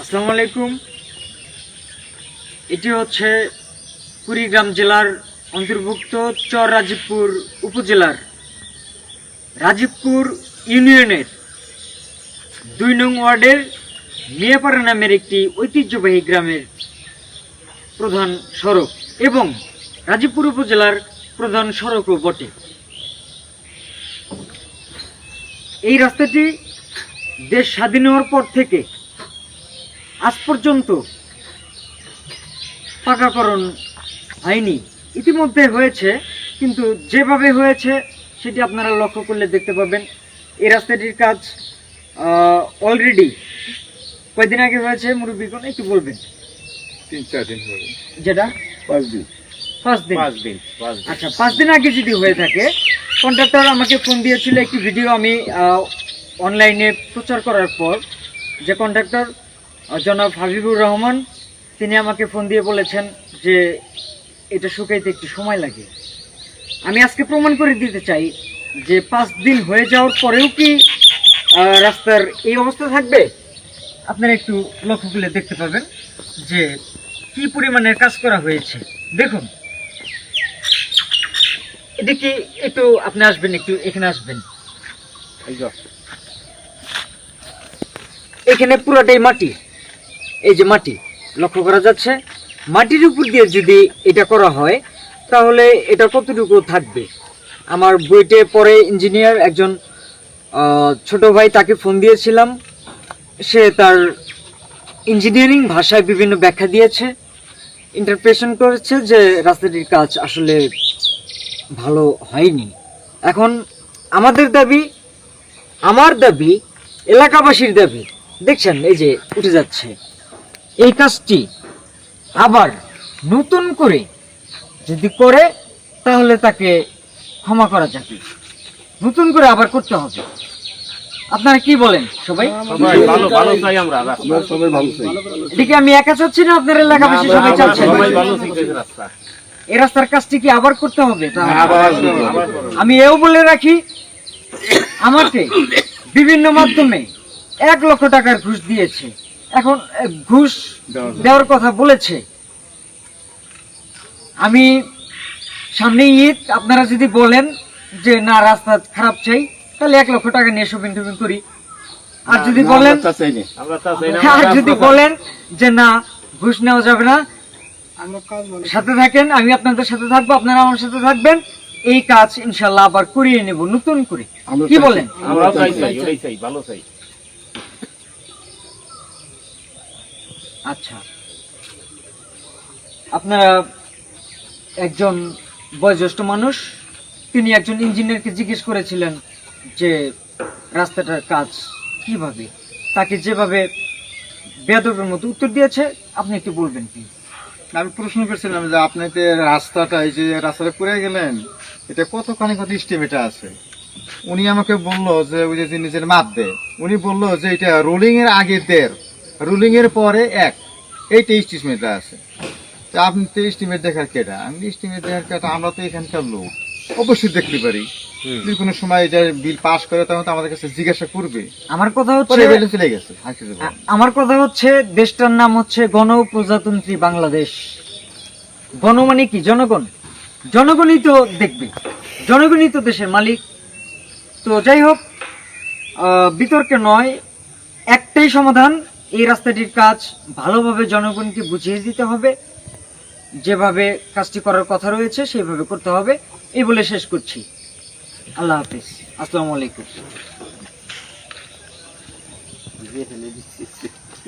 আসসালামু আলাইকুম এটি হচ্ছে কুড়িগ্রাম জেলার অন্তর্ভুক্ত চর রাজীবপুর উপজেলার রাজীবপুর ইউনিয়নের দুই নং ওয়ার্ডের মিয়াপাড়া নামের একটি ঐতিহ্যবাহী গ্রামের প্রধান সড়ক এবং রাজীবপুর উপজেলার প্রধান সড়কও বটে। এই রাস্তাটি দেশ স্বাধীন হওয়ার পর থেকে আজ পর্যন্ত পাকাকরণ হয়নি। ইতিমধ্যে হয়েছে কিন্তু যেভাবে হয়েছে সেটি আপনারা লক্ষ্য করলে দেখতে পাবেন। এই রাস্তাটির কাজ অলরেডি কয়দিন আগে হয়েছে মুরব্বীগণ একটু বলবেন। তিন চার দিন যেটা? পাঁচ দিন। পাঁচ দিন। পাঁচ দিন আচ্ছা পাঁচ দিন আগে যদি হয়ে থাকে কন্ট্রাক্টর আমাকে ফোন দিয়েছিল একটি ভিডিও আমি অনলাইনে প্রচার করার পর যে কন্ট্রাক্টর জনাব হাবিবুর রহমান তিনি আমাকে ফোন দিয়ে বলেছেন যে এটা শুকাইতে একটু সময় লাগে। আমি আজকে প্রমাণ করে দিতে চাই যে পাঁচ দিন হয়ে যাওয়ার পরেও কি রাস্তার এই অবস্থা থাকবে? আপনারা একটু লক্ষ্য করলে দেখতে পাবেন যে কি পরিমাণের কাজ করা হয়েছে। দেখুন। এদিকে একটু আপনি আসবেন একটু এখানে আসবেন। এখানে পুরোটাই মাটি। এই যে মাটি, লক্ষ্য করা যাচ্ছে, মাটির উপর দিয়ে যদি এটা করা হয়, তাহলে এটা কতটুকু থাকবে? আমার বইটে পরে ইঞ্জিনিয়ার একজন ছোট ভাই তাকে ফোন দিয়েছিলাম। সে তার ইঞ্জিনিয়ারিং ভাষায় বিভিন্ন ব্যাখ্যা দিয়েছে ইন্টারপ্রেশন করেছে যে রাস্তাটির কাজ আসলে ভালো হয়নি। এখন আমাদের দাবি, আমার দাবি, এলাকাবাসীর দাবি, দেখছেন, এই যে উঠে যাচ্ছে। এই কাজটি আবার নতুন করে যদি করে তাহলে তাকে ক্ষমা করা যাবে। নতুন করে আবার করতে হবে। আপনারা কি বলেন সবাই? সবাই ভালো ভালো চাই আমরা রাস্তা। সবাই ভালো চাই। এদিকে আমি একা চাচ্ছি না আপনার এলাকাবাসী সবাই চাচ্ছেন সবাই রাস্তা। এই রাস্তার কাজটি কি আবার করতে হবে। আমি এও বলে রাখি আমাকে বিভিন্ন মাধ্যমে এক লক্ষ টাকার ঘুষ দিয়েছে। এখন ঘুষ দেওয়ার কথা বলেছে। আমি সামনে ঈদ আপনারা যদি বলেন যে না রাস্তা খারাপ চাই তাহলে এক লক্ষ টাকা নিয়ে শপিং টপিং করি। আর যদি বলেন আমরা তা চাই না। আর যদি বলেন যে না ঘুষ নেওয়া যাবে না সাথে থাকেন আমি আপনাদের সাথে থাকব আপনারা আমার সাথে থাকবেন। এই কাজ ইনশাল্লাহ আবার করিয়ে নেব নতুন করে। কি বলেন? আমরা চাই চাই চাই ভালো চাই। আচ্ছা। আপনারা একজন বয়োজ্যেষ্ঠ মানুষ, তিনি একজন ইঞ্জিনিয়ারকে জিজ্ঞেস করেছিলেন যে, রাস্তাটার কাজ কীভাবে? তাকে যেভাবে বেদবের মতো উত্তর দিয়েছে, আপনি একটু বলবেন কি? আমি প্রশ্ন করছিলাম যে আপনি যে রাস্তাটা, এই যে রাস্তাটা করে গেলেন, এটা কতখানি কত স্টেপ আছে? উনি আমাকে বলল যে, ওই যে নিজের মাপ দেয় উনি বলল যে, এটা রোলিং এর আগে দেড়। রোলিং এর পরে এক। এই এইটা স্টিমেট আছে। তা আপনি তো স্টিমেট দেখার কেটা আমি স্টিমেট দেখার কেটা আমরা তো এখানকার লোক। অবশ্যই দেখতে পারি। যদি কোনো সময় এটা বিল পাস করে তখন তো আমাদের কাছে জিজ্ঞাসা করবে। আমার কথা হচ্ছে চলে গেছে। আমার কথা হচ্ছে দেশটার নাম হচ্ছে গণপ্রজাতন্ত্রী বাংলাদেশ। গণ মানে কি? জনগণ। জনগণই তো দেখবে। জনগণই তো দেশের মালিক। তো যাই হোক আহ, বিতর্কে নয় একটাই সমাধান এই রাস্তাটির কাজ ভালোভাবে জনগণকে বুঝিয়ে দিতে হবে। যেভাবে কাজটি করার কথা রয়েছে, সেইভাবে করতে হবে। এই বলে শেষ করছি। আল্লাহ হাফিজ। আসসালামু আলাইকুম।